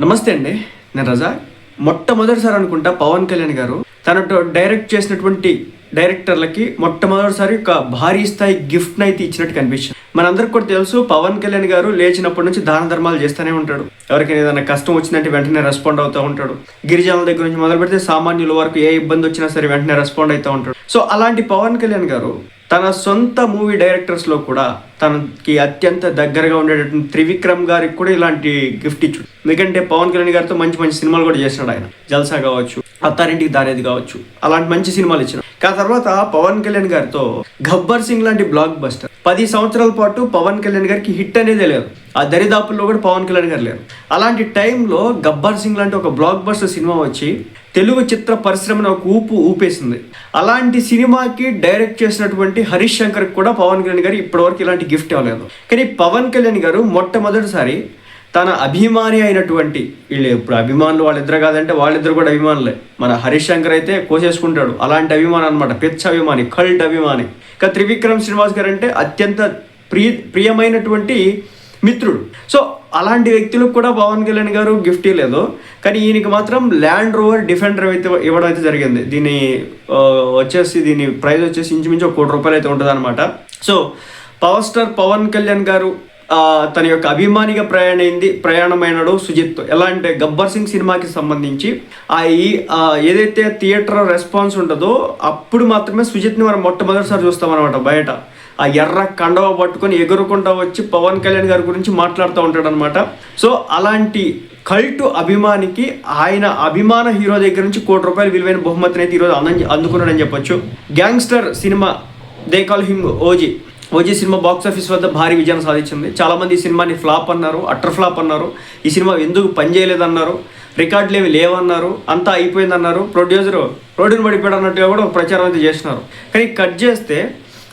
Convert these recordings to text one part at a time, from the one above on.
నమస్తే అండి నేను రజా. మొట్టమొదటిసారి అనుకుంటా పవన్ కళ్యాణ్ గారు తనతో డైరెక్ట్ చేసినటువంటి డైరెక్టర్లకి మొట్టమొదటిసారి ఒక భారీ స్థాయి గిఫ్ట్ అయితే ఇచ్చినట్టు కనిపించింది. మనందరికి కూడా తెలుసు పవన్ కళ్యాణ్ గారు లేచినప్పటి నుంచి దాన ధర్మాలు చేస్తూనే ఉంటాడు. ఎవరికైనా ఏదైనా కష్టం వచ్చిందంటే వెంటనే రెస్పాండ్ అవుతూ ఉంటాడు. గిరిజనుల దగ్గర నుంచి మొదలు పెడితే సామాన్యుల వరకు ఏ ఇబ్బంది వచ్చినా సరే వెంటనే రెస్పాండ్ అవుతూ ఉంటాడు. సో అలాంటి పవన్ కళ్యాణ్ గారు తన సొంత మూవీ డైరెక్టర్స్లో కూడా తనకి అత్యంత దగ్గరగా ఉండేటటువంటి త్రివిక్రమ్ గారికి కూడా ఇలాంటి గిఫ్ట్ ఇచ్చు ఎందుకంటే పవన్ కళ్యాణ్ గారితో మంచి మంచి సినిమాలు కూడా చేసినాడు ఆయన. జల్సా కావచ్చు అత్తారింటికి దారేది కావచ్చు అలాంటి మంచి సినిమాలు ఇచ్చిన ఆ తర్వాత పవన్ కళ్యాణ్ గారితో గబ్బర్ సింగ్ లాంటి బ్లాక్ బస్టర్ పది సంవత్సరాల పాటు పవన్ కళ్యాణ్ గారికి హిట్ అనేది లేదు. ఆ దరిదాపుల్లో కూడా పవన్ కళ్యాణ్ గారు లేరు. అలాంటి టైంలో గబ్బర్ సింగ్ లాంటి ఒక బ్లాక్ బస్టర్ సినిమా వచ్చి తెలుగు చిత్ర పరిశ్రమను ఒక ఊపు ఊపేసింది. అలాంటి సినిమాకి డైరెక్ట్ చేసినటువంటి హరీష్ శంకర్ కూడా పవన్ కళ్యాణ్ గారు ఇప్పటివరకు ఇలాంటి గిఫ్ట్ ఇవ్వలేదు. కానీ పవన్ కళ్యాణ్ గారు మొట్టమొదటిసారి తన అభిమాని అయినటువంటి వీళ్ళు ఇప్పుడు అభిమానులు వాళ్ళిద్దరు కాదంటే వాళ్ళిద్దరు కూడా అభిమానులే. మన హరీష్ శంకర్ అయితే కోసేసుకుంటాడు. అలాంటి అభిమాని అనమాట పెచ్చ అభిమాని కల్ట్ అభిమాని. ఇంకా త్రివిక్రమ్ శ్రీనివాస్ గారు అంటే అత్యంత ప్రియ ప్రియమైనటువంటి మిత్రుడు. సో అలాంటి వ్యక్తులకు కూడా పవన్ కళ్యాణ్ గారు గిఫ్ట్ ఇవ్వలేదు కానీ ఈయనకి మాత్రం ల్యాండ్ రోవర్ డిఫెండర్ అయితే ఇవ్వడం అయితే జరిగింది. దీని వచ్చేసి దీని ప్రైస్ వచ్చేసి ఇంచుమించు ఒక కోటి రూపాయలు అయితే ఉంటుంది అనమాట so power star Pawan Kalyan garu తన యొక్క అభిమానిగా ప్రయాణమైంది ప్రయాణమైనడు సుజిత్. ఎలా అంటే గబ్బర్ సింగ్ సినిమాకి సంబంధించి ఆ ఈ ఏదైతే థియేటర్ రెస్పాన్స్ ఉంటుందో అప్పుడు మాత్రమే సుజిత్ని మనం మొట్టమొదటిసారి చూస్తామన్నమాట బయట. ఆ ఎర్ర కండవ పట్టుకొని ఎగురుకుంటా వచ్చి పవన్ కళ్యాణ్ గారి గురించి మాట్లాడుతూ ఉంటాడు అనమాట సో అలాంటి కల్టు అభిమానికి ఆయన అభిమాన హీరో దగ్గర నుంచి కోటి రూపాయలు విలువైన బహుమతిని అయితే ఈరోజు అంద అందుకున్నాడని చెప్పొచ్చు. Gangster cinema they call him OG. OG cinema box office వద్ద భారీ విజయం సాధించింది. చాలామంది ఈ సినిమాని ఫ్లాప్ అన్నారు అట్టర్ ఫ్లాప్ అన్నారు. ఈ సినిమా ఎందుకు పనిచేయలేదన్నారు రికార్డులు ఏమి లేవన్నారు అంతా అయిపోయిందన్నారు. ప్రొడ్యూసర్ రోడ్డుని పడిపోయాడు అన్నట్టుగా కూడా ప్రచారం అయితే చేస్తున్నారు. కానీ కట్ చేస్తే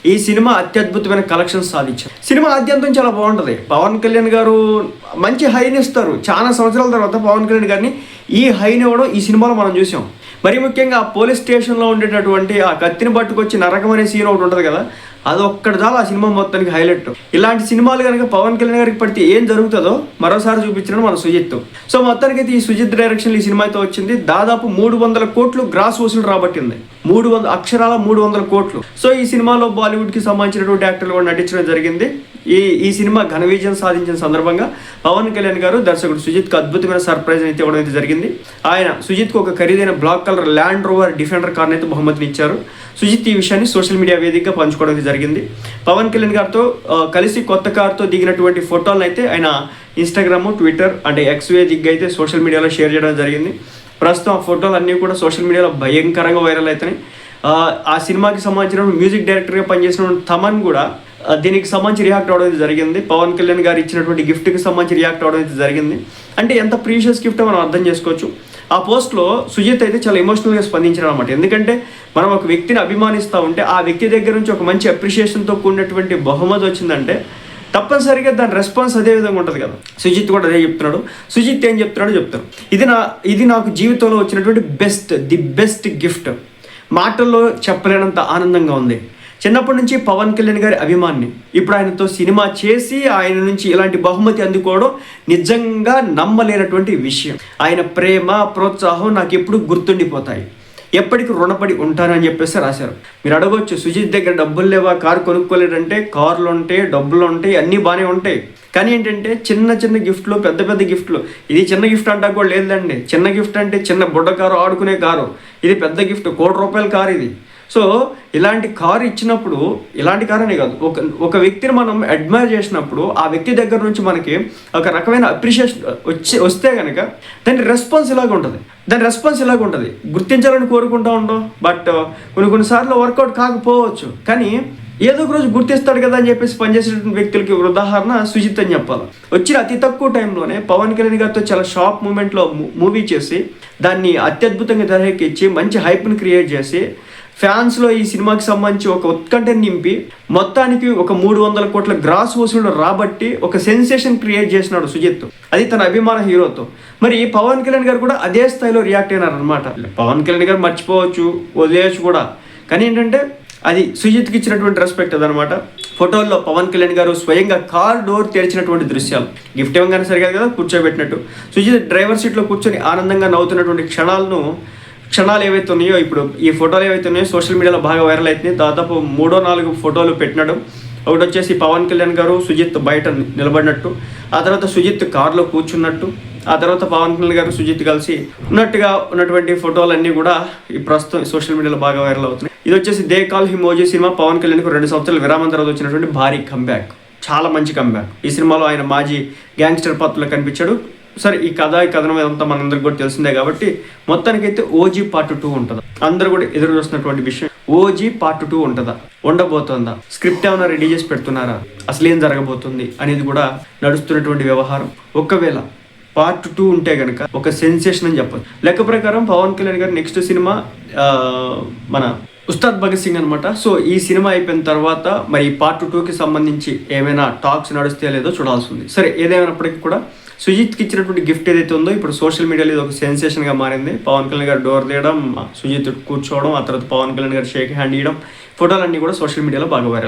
ఈ సినిమా అత్యద్భుతమైన కలెక్షన్స్ సాధించారు. సినిమా ఆద్యంతం చాలా బాగుంటుంది. పవన్ కళ్యాణ్ గారు మంచి హైని ఇస్తారు. చాలా సంవత్సరాల తర్వాత పవన్ కళ్యాణ్ గారిని ఈ హైని ఇవ్వడం ఈ సినిమాలో మనం చూసాం. మరి ముఖ్యంగా ఆ పోలీస్ స్టేషన్లో ఉండేటటువంటి ఆ కత్తిని పట్టుకొచ్చి నరకం అనే సీన్ ఒకటి ఉంటుంది కదా అది ఒక్కటి చాలు ఆ సినిమా మొత్తానికి హైలైట్. ఇలాంటి సినిమాలు కనుక పవన్ కళ్యాణ్ గారికి పడితే ఏం జరుగుతుందో మరోసారి చూపించడం మన సుజిత్. సో మొత్తానికి అయితే ఈ సుజిత్ డైరెక్షన్ ఈ సినిమా అయితే వచ్చింది. దాదాపు మూడు వందల కోట్లు గ్రాస్ వసూలు రాబట్టింది. మూడు వందల అక్షరాల మూడు వందల కోట్లు. సో ఈ సినిమాలో బాలీవుడ్కి సంబంధించినటువంటి యాక్టర్లు కూడా నటించడం జరిగింది. ఈ ఈ సినిమా ఘన విజయం సాధించిన సందర్భంగా పవన్ కళ్యాణ్ గారు దర్శకుడు సుజిత్కి అద్భుతమైన సర్ప్రైజ్ అయితే ఇవ్వడం అయితే జరిగింది. ఆయన సుజిత్కు ఒక ఖరీదైన black colour Land Rover Defender కార్ని అయితే బహుమతిని ఇచ్చారు. సుజిత్ ఈ విషయాన్ని సోషల్ మీడియా వేదికగా పంచుకోవడం అయితే జరిగింది. పవన్ కళ్యాణ్ గారితో కలిసి కొత్త కార్తో దిగినటువంటి ఫోటోలను అయితే ఆయన ఇన్స్టాగ్రామ్ ట్విట్టర్ అంటే ఎక్స్ వేదికగా అయితే సోషల్ మీడియాలో షేర్ చేయడం జరిగింది. ప్రస్తుతం ఆ ఫోటోలు అన్నీ కూడా సోషల్ మీడియాలో భయంకరంగా వైరల్ అవుతున్నాయి. ఆ, సినిమాకి సంబంధించిన మ్యూజిక్ డైరెక్టర్గా పనిచేసిన తమన్ కూడా దీనికి సంబంధించి రియాక్ట్ అవడం జరిగింది. పవన్ కళ్యాణ్ గారు ఇచ్చినటువంటి గిఫ్ట్కి సంబంధించి రియాక్ట్ అవడం జరిగింది. అంటే ఎంత ప్రీషియస్ గిఫ్ట్ మనం అర్థం చేసుకోవచ్చు. ఆ పోస్ట్లో సుజిత్ అయితే చాలా ఎమోషనల్గా స్పందించారు అనమాట ఎందుకంటే మనం ఒక వ్యక్తిని అభిమానిస్తూ ఉంటే ఆ వ్యక్తి దగ్గర నుంచి ఒక మంచి అప్రిషియేషన్తో కూడినటువంటి బహుమతి వచ్చిందంటే తప్పనిసరిగా దాని రెస్పాన్స్ అదే విధంగా ఉంటుంది కదా. సుజిత్ కూడా అదే చెప్తున్నాడు. సుజిత్ ఏం చెప్తున్నాడో చెప్తాను ఇది నా ఇది నాకు జీవితంలో వచ్చినటువంటి బెస్ట్ ది బెస్ట్ గిఫ్ట్ మాటల్లో చెప్పలేనంత ఆనందంగా ఉంది. చిన్నప్పటి నుంచి పవన్ కళ్యాణ్ గారి అభిమాన్ని. ఇప్పుడు ఆయనతో సినిమా చేసి ఆయన నుంచి ఇలాంటి బహుమతి అందుకోవడం నిజంగా నమ్మలేనటువంటి విషయం. ఆయన ప్రేమ ప్రోత్సాహం నాకు ఎప్పుడు గుర్తుండిపోతాయి. ఎప్పటికి రుణపడి ఉంటానని చెప్పేసి రాశారు. మీరు అడగొచ్చు సుజిత్ దగ్గర డబ్బులు లేవా కారు కొనుక్కోలేడంటే కార్లు ఉంటాయి డబ్బులు ఉంటాయి అన్నీ బాగానే ఉంటాయి. కానీ ఏంటంటే చిన్న చిన్న గిఫ్ట్లు పెద్ద పెద్ద గిఫ్ట్లు. ఇది చిన్న గిఫ్ట్ అంటా కూడా లేదండి చిన్న గిఫ్ట్ అంటే చిన్న బుడ్డ కారు ఆడుకునే కారు. ఇది పెద్ద గిఫ్ట్ కోటి రూపాయల కారు ఇది. సో ఇలాంటి కారు ఇచ్చినప్పుడు ఇలాంటి కారు అనే కాదు. ఒక ఒక వ్యక్తిని మనం అడ్మైర్ చేసినప్పుడు ఆ వ్యక్తి దగ్గర నుంచి మనకి ఒక రకమైన అప్రిషియేషన్ వచ్చి వస్తే కనుక దాని రెస్పాన్స్ ఇలాగ ఉంటుంది. దాని రెస్పాన్స్ ఇలాగ ఉంటుంది. గుర్తించాలని కోరుకుంటా ఉండవు బట్ కొన్ని కొన్నిసార్లు వర్కౌట్ కాకపోవచ్చు. కానీ ఏదో ఒక రోజు గుర్తిస్తాడు కదా అని చెప్పేసి పనిచేసేటువంటి వ్యక్తులకి ఉదాహరణ సుజిత్ అని చెప్పాలి. వచ్చిన అతి తక్కువ టైంలోనే పవన్ కళ్యాణ్ గారితో చాలా షార్ప్ మూమెంట్లో మూవీ చేసి దాన్ని అత్యద్భుతంగా తెరకెక్కించి మంచి హైప్ని క్రియేట్ చేసి ఫ్యాన్స్లో ఈ సినిమాకి సంబంధించి ఒక ఉత్కంఠని నింపి మొత్తానికి ఒక మూడు వందల కోట్ల గ్రాస్ వసూలు రాబట్టి ఒక సెన్సేషన్ క్రియేట్ చేసినాడు సుజిత్. అది తన అభిమాన హీరోతో. మరి పవన్ కళ్యాణ్ గారు కూడా అదే స్థాయిలో రియాక్ట్ అయినారు అనమాట పవన్ కళ్యాణ్ గారు మర్చిపోవచ్చు వదిలేయచ్చు కూడా. కానీ ఏంటంటే అది సుజిత్కి ఇచ్చినటువంటి రెస్పెక్ట్ అదనమాట ఫోటోల్లో పవన్ కళ్యాణ్ గారు స్వయంగా కార్ డోర్ తెరిచినటువంటి దృశ్యాలు. గిఫ్ట్ ఇవ్వగానే సరిగా కదా కూర్చోబెట్టినట్టు. సుజిత్ డ్రైవర్ సీట్లో కూర్చొని ఆనందంగా నవ్వుతున్నటువంటి క్షణాలను క్షణాలు ఏవైతే ఉన్నాయో ఇప్పుడు ఈ ఫోటోలు ఏవైతే ఉన్నాయో సోషల్ మీడియాలో బాగా వైరల్ అవుతున్నాయి దాదాపు మూడో నాలుగు ఫోటోలు పెట్టినడం. ఒకటి వచ్చేసి పవన్ కళ్యాణ్ గారు సుజిత్ బయట నిలబడినట్టు. ఆ తర్వాత సుజిత్ కారులో కూర్చున్నట్టు. ఆ తర్వాత పవన్ కళ్యాణ్ గారు సుజిత్ కలిసి ఉన్నట్టుగా ఉన్నటువంటి ఫోటోలన్నీ కూడా ఈ ప్రస్తుతం సోషల్ మీడియాలో బాగా వైరల్ అవుతున్నాయి. ఇది వచ్చేసి they call him OG cinema. Pawan కళ్యాణ్కు రెండు సంవత్సరాల విరామం తర్వాత వచ్చినటువంటి భారీ కంబ్యాక్ చాలా మంచి కంబ్యాక్ ఈ సినిమాలో ఆయన మాజీ గ్యాంగ్స్టర్ పాత్రలో కనిపించాడు. సరే ఈ కథ ఈ కథనం ఇదంతా మనందరికి కూడా తెలిసిందే కాబట్టి మొత్తానికైతే ఓజీ పార్ట్ టూ ఉంటుందా? అందరూ కూడా ఎదురు చూస్తున్నటువంటి విషయం ఓజీ పార్ట్ టూ ఉంటుందా? ఉండబోతోందా? స్క్రిప్ట్ ఏమైనా రెడీ చేసి పెడుతున్నారా? అసలు ఏం జరగబోతుంది అనేది కూడా నడుస్తున్నటువంటి వ్యవహారం. ఒకవేళ పార్ట్ టూ ఉంటే గనక ఒక సెన్సేషన్ అని చెప్పచ్చు. లెక్క ప్రకారం పవన్ కళ్యాణ్ గారి నెక్స్ట్ సినిమా మన ఉస్తాద్ భగత్ సింగ్ అనమాట సో ఈ సినిమా అయిపోయిన తర్వాత మరి పార్ట్ టూకి సంబంధించి ఏమైనా టాక్స్ నడుస్తే లేదో చూడాల్సి ఉంది సరే ఏదేమైనప్పటికీ కూడా సుజిత్కి ఇచ్చినటువంటి గిఫ్ట్ ఏదైతే ఉందో ఇప్పుడు సోషల్ మీడియాలో ఇది ఒక సెన్సేషన్గా మారింది. పవన్ కళ్యాణ్ గారు డోర్ తీయడం సుజిత్ కూర్చోవడం ఆ తర్వాత పవన్ కళ్యాణ్ గారు షేక్ హ్యాండ్ ఇవ్వడం ఫోటోలన్నీ కూడా సోషల్ మీడియాలో బాగా వైరల్